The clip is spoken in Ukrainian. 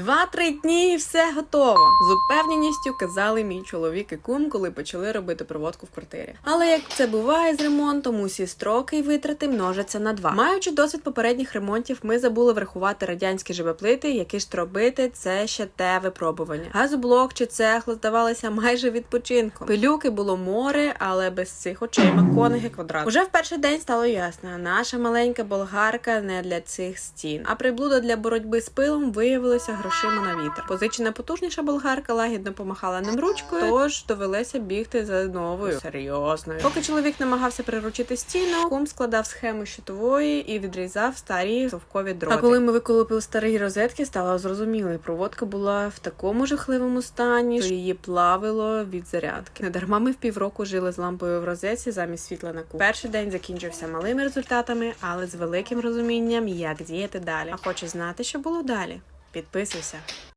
Два-три дні і все готово. З упевненістю казали мій чоловік і кум, коли почали робити проводку в квартирі. Але як це буває з ремонтом, усі строки і витрати множаться на два. Маючи досвід попередніх ремонтів, ми забули врахувати радянські живоплити, які ж робити це ще те випробування. Газоблок чи цегло здавалися майже відпочинком. Пилюки було море, але без цих очей Макониги квадрат. Уже в перший день стало ясно, наша маленька болгарка не для цих стін. А приблуда для боротьби з пилом виявилася грошима на вітер. Позичена потужніша болгарка лагідно помахала ним ручкою, тож довелося бігти за новою серйозною. Поки чоловік намагався приручити стіну, кум складав схему щитової і відрізав старі совкові дроти. А коли ми виколупили старі розетки, стало зрозуміло, проводка була в такому жахливому стані, що її плавило від зарядки. Недарма ми в півроку жили з лампою в розетці замість світла на кухні. Перший день закінчився малими результатами, але з великим розумінням, як діяти далі. А хочеш знати, що було далі? Підписуйся.